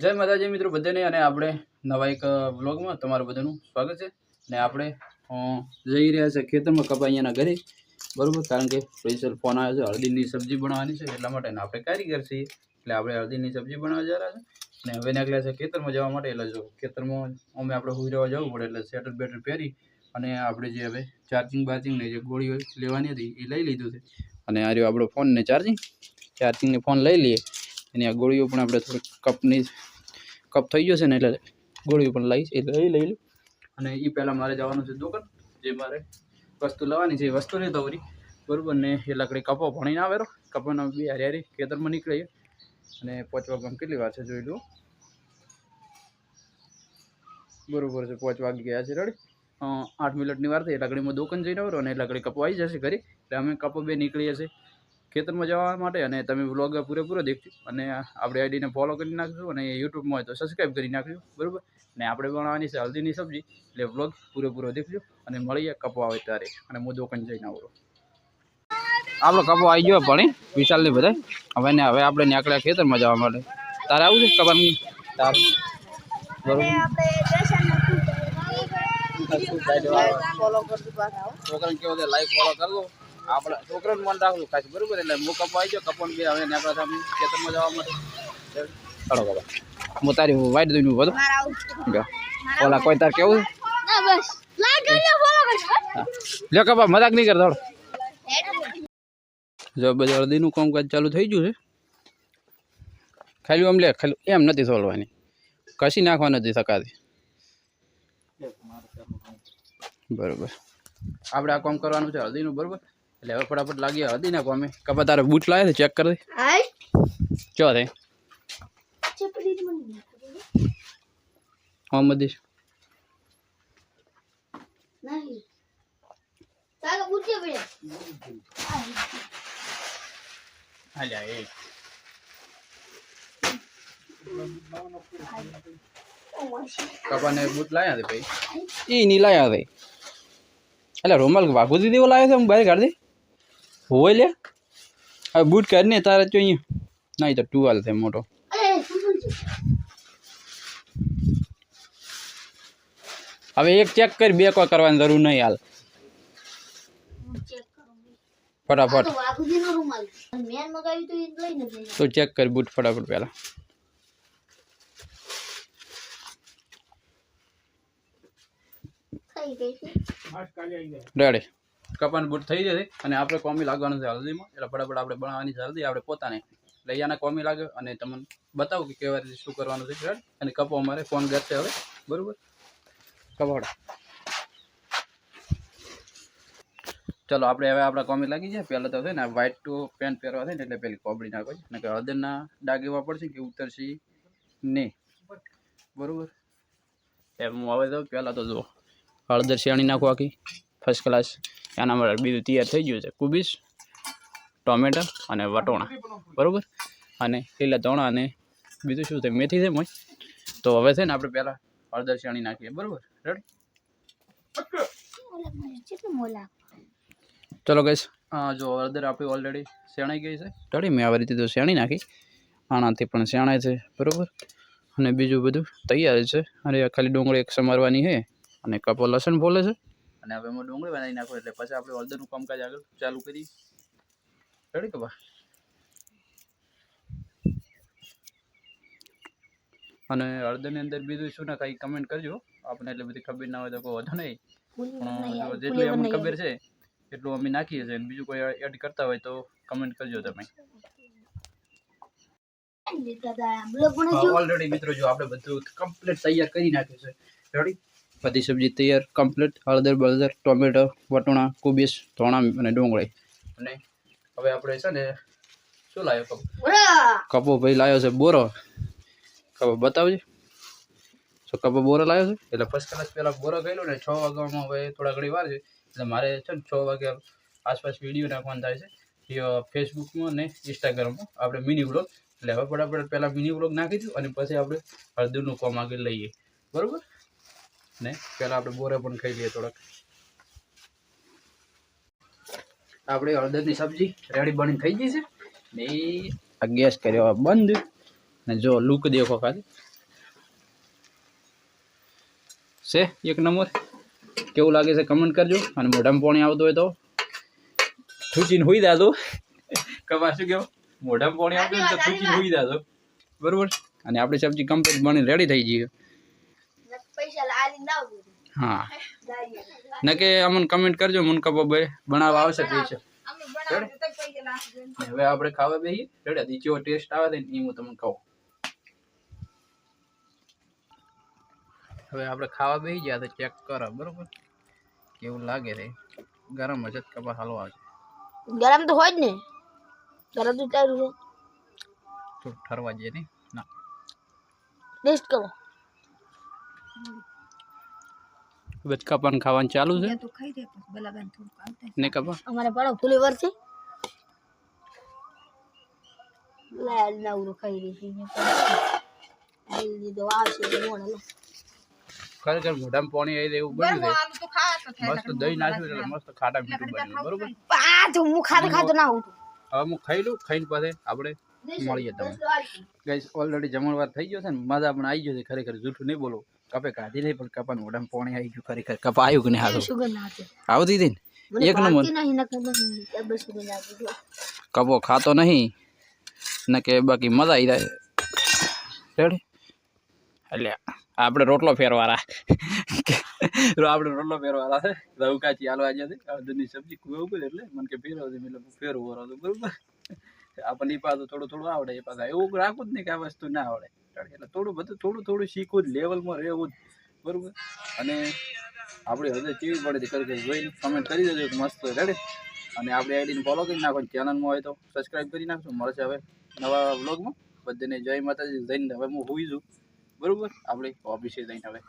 જય માતાજી મિત્રો, બધાને અને આપણે નવા એક વ્લોગમાં તમારું બધાનું સ્વાગત છે. ને આપણે જઈ રહ્યા છે ખેતરમાં કપાઈયાના ઘરે. બરાબર? કારણ કે સ્પેશિયલ ફોન આવ્યો છે, હળદીની સબ્જી બનાવવાની છે, એટલા માટે આપણે કારીગર છીએ. એટલે આપણે હળદીની સબ્જી બનાવવા જઈ છે. ને હવે નીકળ્યા છે ખેતરમાં જવા માટે. એટલે જો ખેતરમાં અમે આપણે હુઈ રહેવા જવું પડે, એટલે સેટર બેટર પહેરી અને આપણે જે હવે ચાર્જિંગ બાર્જિંગ ને જે ગોળીઓ લેવાની હતી, એ લઈ લીધું છે. અને આ રહ્યો આપણો ફોન ને ચાર્જિંગ ચાર્જિંગને ફોન લઈ લઈએ. એની આ ગોળીઓ પણ આપણે થોડીક કપની કપ થઈ ગયો છે ને એટલે ગોળીઓ પણ લઈશ એ લઈ લઈ લઉં અને એ પહેલાં મારે જવાનું છે દુકાન જે મારે વસ્તુ લાવવાની છે એ વસ્તુ નહીં વળી બરાબર ને એ લકડી કપો ભણીને આવેલો. કપોના બે હારી હારી ખેતરમાં નીકળીએ અને પહોંચવા ગામ કેટલી વાર છે જોઈ લો. બરોબર છે પાંચ વાગી ગયા છે રેડી આઠ મિનિટની વાર થઈ લકડીમાં દુકાન જઈને આવરો અને લકડી કપો આવી જશે ઘરે. એટલે અમે કપો બે નીકળીએ છીએ. ખેતરમાં જવા માટે અને તમે વ્લોગ પૂરેપૂરો દેખજો. અને આપણે આઈડીને ફોલો કરી નાખજો અને યુટ્યુબમાં હોય તો સબસ્ક્રાઈબ કરી નાખજો. બરાબર? ને આપણે બનાવવાની છે હલ્દીની સબ્જી એટલે વ્લોગ પૂરેપૂરો દેખજો અને મળીએ કપો આવે ત્યારે. અને હું દુકાન જઈને આવરો આપણો કપો આવી ગયો પણ વિશાલને બધા હવે ને હવે આપણે નીકળ્યા ખેતરમાં જવા માટે. તારે આવું છે કપાની તારે. બરોબર. છોકરાને કેવો લાઈક ફોલો કરજો. આપણે છોકરાને મન રાખવું ખાસ બરોબર? એટલે હું કપાઈ ગયો કપો બે હવે નીકળ્યા સામે ખેતરમાં જવા માટે. ચાલો. બાબા. હું તારી વાઈટ દઉં બધું લ્યો. ઓલા કોઈ તાર કેવું? લે કપા મજાક નહીં કરતો જો બધું હળદીનું કામકાજ ચાલુ થઈ ગયું છે. ખાલી આમ લે ખાલી એમ નથી સોલવાની. કશી નાખવા નથી શકાતી બરોબર. આપણે આ કામ કરવાનું છે હળદીનું બરોબર? એટલે હવે ફટાફટ લાગ્યા હતી નાખો અમે કપા તારે બૂટ લાવે છે? ચેક કરી દે. ચો થાય હા કપાને બૂટ લાયા છે ભાઈ? એ નહીં લાયા ભાઈ એટલે રૂમાલ વાઘુદી દેવો લાવ્યો છે હું બહાર કાઢી દે. હોય લે. હવે બૂટ કાઢને તારે તો અહીંયા. નહીં તો ટુવાલ છે મોટો. હવે એક ચેક કરી બે કોઈ કરવાની જરૂર નહીં હાલ. ફટાફટ. તો ચેક કર બૂટ ફટાફટ પહેલા. રેડી કપાન બૂટ થઈ જશે અને આપણે કોમી લાગવાનું છે હલ્દીમાં. એટલે ફટાફટ આપણે બનાવવાની છે હલ્દી. આપણે પોતાને એટલે અહીંયાના કોમી લાગે અને તમને બતાવું કે કેવા રીતે શું કરવાનું છે રેડી અને કપો અમારે ફોન કરશે હવે. બરોબર? કપાવડા ચલો, આપણે હવે આપણા કોમી લાગી જાય પહેલાં તો છે ને વ્હાઇટ ટુ પેન્ટ પહેરવા થાય ને એટલે પેલી કોબડી નાખો છે કે હળદરના ડાગ એવા પડશે કે ઉતરશે નહીં. બરોબર? એમ હવે તો પહેલાં તો જુઓ. હળદર શેણી નાખો આખી. ફર્સ્ટ ક્લાસ એના માટે બીજું તૈયાર થઈ ગયું છે. કુબીસ, ટોમેટા અને વટોણા. બરોબર? અને લીલા ધોણા અને બીજું શું છે? મેથી છે મોય. તો હવે છે ને આપણે પહેલાં હળદર શેણી નાખીએ. બરોબર? ચલો ગઈશ જો હળદર આપણી ઓલરેડી શેણાઈ ગઈ છે. રડી મેં આવી રીતે તો શેણી નાખી. આનાથી પણ શેણાય છે. બરાબર? અને બીજું બધું તૈયાર છે. અને ખાલી ડુંગળી એક સમારવાની છે અને કપો લસણ ફોલે છે. અને હવે એમાં ડુંગળી બનાવી નાખો એટલે પછી આપણે હળદરનું કામકાજ આગળ ચાલુ કરી રેડી કપા અને હળદરની અંદર બીજું શું ના કંઈ કમેન્ટ કરજો. આપણે એટલી બધી ખબર ના હોય તો કોઈ વધુ નહીં. જેટલી અમને ખબર છે એટલું અમે નાખીએ છીએ અને બીજું કોઈ એડ કરતા હોય તો કમેન્ટ કરજો તમે. ઓલરેડી મિત્રો જો આપણે બધું કમ્પ્લીટ તૈયાર કરી નાખ્યું છે. રેડી બધી સબ્જી તૈયાર કમ્પ્લીટ હળદર બળદર ટોમેટો વટોણા કોબીસ ધોણા અને ડુંગળી. અને હવે આપણે છે ને શું લાવ્યો કપો? કપો ભાઈ લાવ્યો છે બોરો. કપો બતાવજે. તો કપો બોરો લાવ્યો છે? એટલે ફર્સ્ટ ક્લાસ પહેલાં બોરો ગયેલો ને છ વાગ્યામાં હવે થોડા ઘણી વાર છે. એટલે મારે છે ને છ વાગ્યા આસપાસ વીડિયો નાખવાનું થાય છે. એ ફેસબુકમાં ને ઇન્સ્ટાગ્રામમાં આપણે મિની વ્લોગ એટલે હવે ફટાફટ પહેલાં મિની વ્લોગ નાખી દઉં અને પછી આપણે હળદરનું કોમ આગળ લઈએ. બરાબર? ને પહેલાં આપણે બોરે પણ ખાઈ લઈએ થોડાક. આપણી હળદરની સબ્જી રેડી બની થઈ ગઈ છે ને આ ગેસ કર્યો બંધ ને જો લુક દેખો ખાલી. છે એક નંબર? કેવું લાગે છે કમેન્ટ કરજો અને મોઢામાં પાણી આવતું હોય તો. થૂચીને હોઈ દાદો કપા શું કેવો? મોઢામાં પાણી આવતું હોય તો થૂચીને હોઈ દાદો બરોબર? અને આપણી સબ્જી કમ્પ્લીટ બની રેડી થઈ ગઈ હા. ને કે અમને કમેન્ટ કરજો મને કપા ભાઈ બનાવવા આવશે પૈસા અમે બનાવ્યું તો પૈસા લાગશે ને હવે આપણે ખાવા બેસી રેડી જેવો ટેસ્ટ આવે ને એ હું તમને કહું. હવે આપણે ખાવા બેસી ગયા તો ચેક કરો બરોબર? કેવું લાગે છે ગરમ હશે તો કપા હલવા છે? ગરમ તો હોય જ ને. ગરમ તો ચાલુ છે. થોડું ઠરવા જઈએ નહીં ના. ટેસ્ટ કરો. હવે પણ ખાવાનું ચાલુ છે. તો ખાઈ દે બલાબેન થોડું આવતે ને કપા? અમારે પાડો ફ્લેવર છે લાલ ના ખાઈ રહી છે આઈ દીધો આવશે મોણ લો ખરેખર મોઢામાં પાણી આવી એવું બન્યું છે. મસ્ત દહીં નાખ્યું એટલે મસ્ત ખાટા મીઠું બન્યું બરોબર? હું ખાતો ખાતો ના હું હવે હું ખાઈ લઉં ખાઈને પાસે આપણે મળીએ તમને. ગાઈસ ઓલરેડી જમણવાર થઈ ગયો છે ને મજા પણ આવી ગયો છે ખરેખર જૂઠું નહીં બોલો. કપે કાઢી નહીં પણ કપાને મોઢામાં પાણી આવી ગયું ખરેખર કપા આવ્યું કે નહીં હાલો? આવું દીધી ને? એક નંબર કપો ખાતો નહીં ને કે બાકી મજા આવી જાય. રેડી? એટલે આપણે રોટલો ફેરવાળા આપણે રોટલો ફેરવાળા છે. રવ કાચી હાલવા ગયા છે આ સબ્જી કુવે ઉપર એટલે મને કે ફેરવો છે એટલે ફેરવો બરોબર. આપણને એ પાછું થોડું થોડું આવડે એ પાછા એવું રાખવું જ નહીં કે આ વસ્તુ ના આવડે. એટલે થોડું બધું, થોડું થોડું શીખવું જ લેવલમાં રહેવું જ. બરોબર? અને આપણે હજુ કેવી પડે છે કરી જોઈને કમેન્ટ કરી દેજો મસ્ત. રેડી અને આપણી આઈડીને ફોલો કરી નાખો. ચેનલમાં હોય તો સબસ્ક્રાઈબ કરી નાખશો મળશે હવે નવા વ્લોગમાં બધાને જય માતાજી. જઈને હવે હું હોઈ છું. બરાબર? આપણે ઓફિસે જઈને હવે